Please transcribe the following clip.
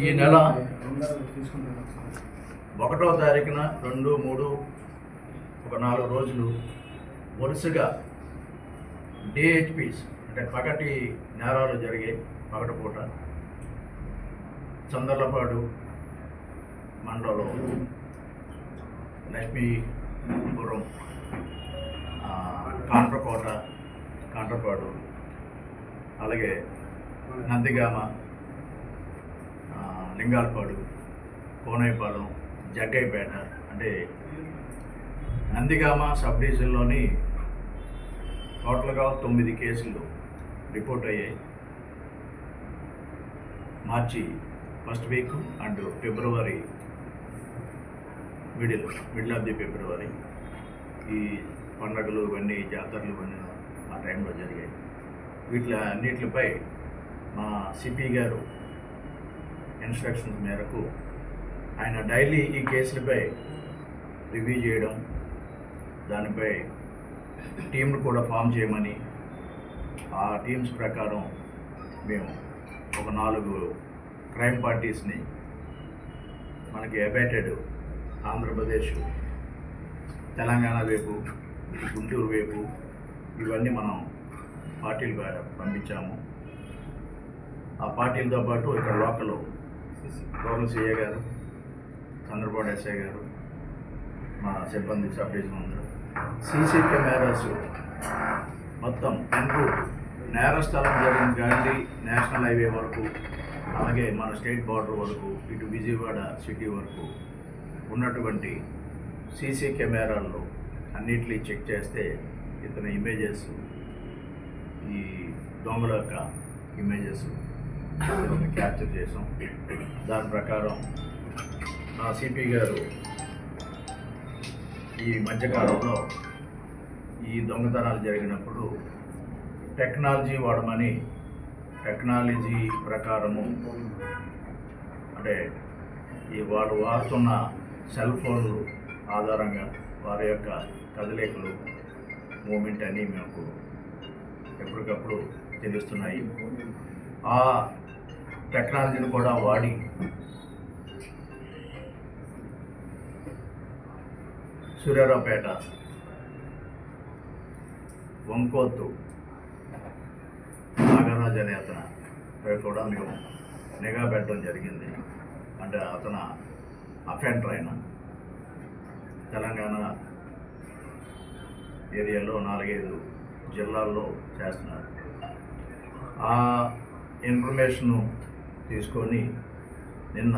ఈ నెల ఒకటో తారీఖున రెండు మూడు ఒక నాలుగు రోజులు వరుసగా డిహెచ్పిస్ అంటే పగటి నేరాలు జరిగాయి పగటిపూట చందర్లపాడు మండలంలో లక్ష్మీపురం కాంట్రకోట కాంట్రపాడు అలాగే నందిగామ లింగాలపాడు కోనైపాలెం జగ్గైపేట అంటే నందిగామ సబ్ డివిజన్లోని టోటల్గా తొమ్మిది కేసులు రిపోర్ట్ అయ్యాయి. March first week and February middle middle of the February ఈ పండగలు ఇవన్నీ జాతరలు ఇవన్నీ ఆ టైంలో జరిగాయి. వీటి అన్నిటిపై మా సిపి గారు ఇన్స్ట్రక్షన్స్ మేరకు ఆయన డైలీ ఈ కేసులపై రివ్యూ చేయడం దానిపై టీంను కూడా ఫామ్ చేయమని ఆ టీమ్స్ ప్రకారం మేము ఒక నాలుగు క్రైమ్ పార్టీస్ని మనకి అబేటెడ్ ఆంధ్రప్రదేశ్ తెలంగాణ వైపు గుంటూరు వైపు ఇవన్నీ మనం పార్టీలు ప- పంపించాము. ఆ పార్టీలతో పాటు ఇక్కడ లోకల్ గౌరవ సిఏ గారు చంద్రబాబు ఎస్ఐ గారు మా సిబ్బంది సబ్ డివిజన్ అందరూ. సీసీ కెమెరాస్ మొత్తం ఎన్రూట్ నేరస్థలం జరిగిన గాంధీ నేషనల్ హైవే వరకు అలాగే మన స్టేట్ బార్డర్ వరకు ఇటు విజయవాడ సిటీ వరకు ఉన్నటువంటి సీసీ కెమెరాల్లో అన్నిటినీ చెక్ చేస్తే ఇతని ఇమేజెస్ ఈ దొంగల యొక్క ఇమేజెస్ క్యాప్చర్ చేసాం. దాని ప్రకారం నా సిపి గారు ఈ మధ్యకాలంలో ఈ దొంగతనాలు జరిగినప్పుడు టెక్నాలజీ వాడమని టెక్నాలజీ ప్రకారము అంటే ఈ వారు వాడుతున్న సెల్ ఫోన్లు ఆధారంగా వారి యొక్క కదలికలు మూమెంట్ అని మాకు ఎప్పటికప్పుడు తెలుస్తున్నాయి. ఆ టెక్నాలజీని కూడా వాడి సూర్యారావుపేట వంకోత్తు నాగరాజ్ అనే అతను కూడా మేము నిఘా పెట్టడం జరిగింది. అంటే అతను అఫెండర్ అయిన తెలంగాణ ఏరియాలో నాలుగైదు జిల్లాల్లో చేస్తున్నారు. ఆ ఇన్ఫర్మేషను తీసుకొని నిన్న